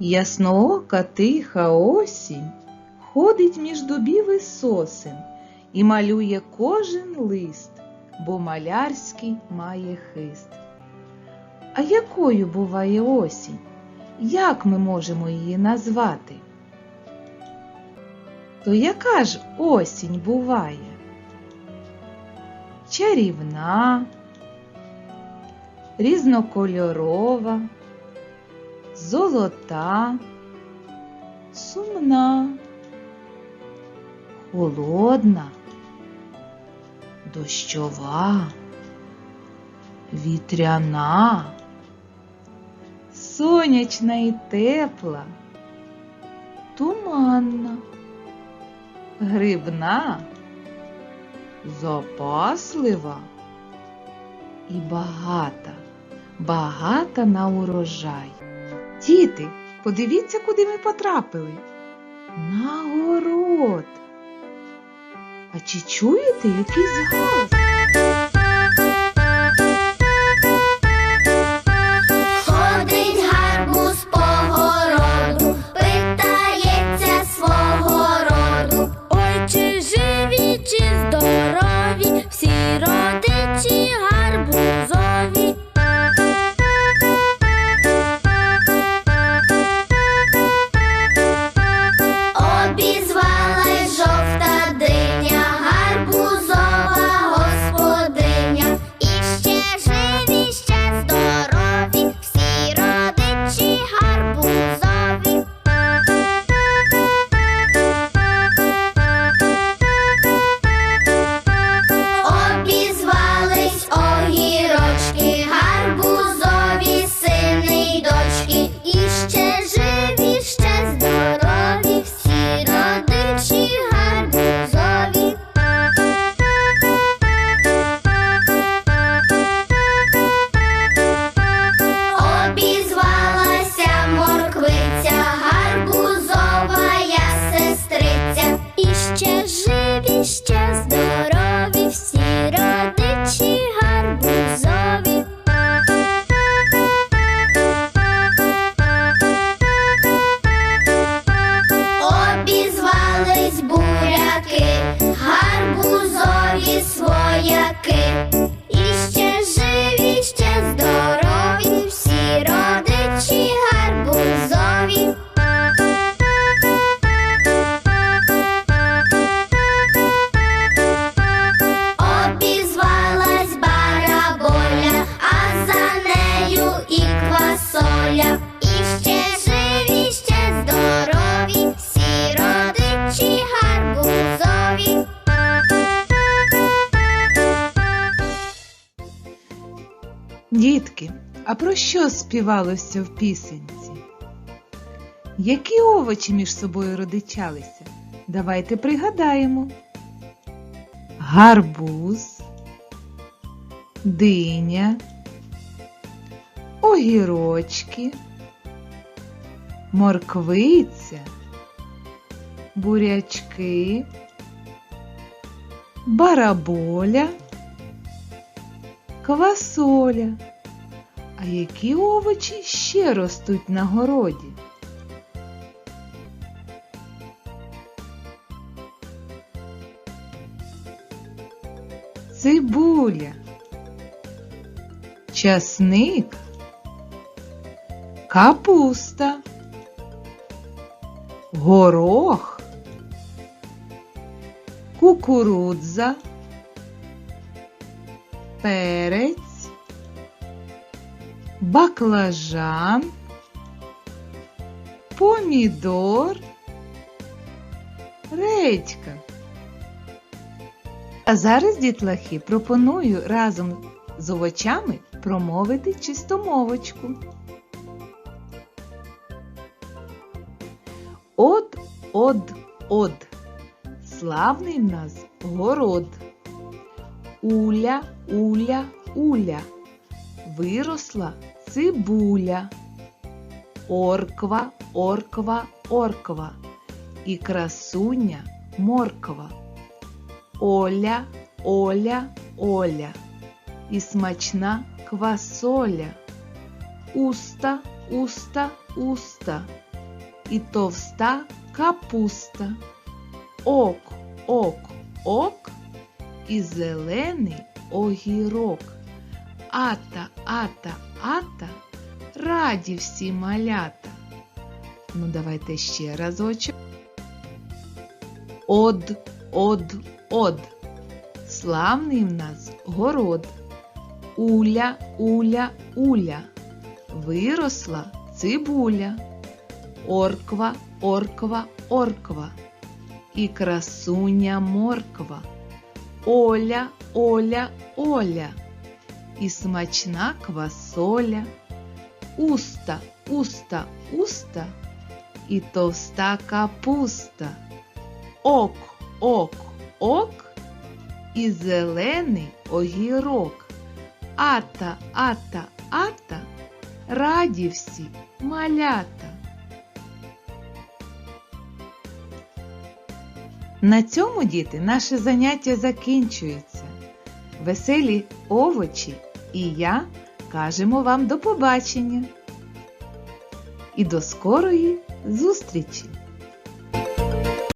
Ясноока тиха осінь ходить між дубів і сосен і малює кожен лист, бо малярський має хист. А якою буває осінь? Як ми можемо її назвати? То яка ж осінь буває? Чарівна, різнокольорова, золота, сумна, холодна, дощова, вітряна, сонячна і тепла, туманна, грибна, запаслива і багата, багата на урожай. Діти, подивіться, куди ми потрапили. На город. А чи чуєте якийсь галас? Обізвались буряки, Дітки, а про що співалося в пісенці? Які овочі між собою родичалися? Давайте пригадаємо. Гарбуз, диня, огірочки, морквиця, бурячки, бараболя, квасоля. А які овочі ще ростуть на городі? Цибуля, часник, капуста, горох, кукурудза, перець, баклажан, помідор, редька. А зараз, дітлахи, пропоную разом з овочами промовити чистомовочку. От, од, од. Славний в нас город. Уля, уля, уля. Виросла цибуля. Орква, орква, орква. І красуня морква. Оля, Оля, Оля. І смачна квасоля. Уста, уста, уста. і товста капуста. Ок, ок, ок, І зелений огірок. Ата, ата, ата, раді всі малята. Ну, давайте ще разочок. Од, од, од. Славний в нас город. Уля, уля, уля. Виросла цибуля. Орква, орква, орква. І красуня морква. Оля, Оля, Оля. І смачна квасоля. Уста, уста, уста. І товста капуста. Ок, ок, ок. І зелений огірок. Ата, ата, ата. Раді всі малята. На цьому, діти, наше заняття закінчується. Веселі овочі і я кажемо вам до побачення і до скорої зустрічі!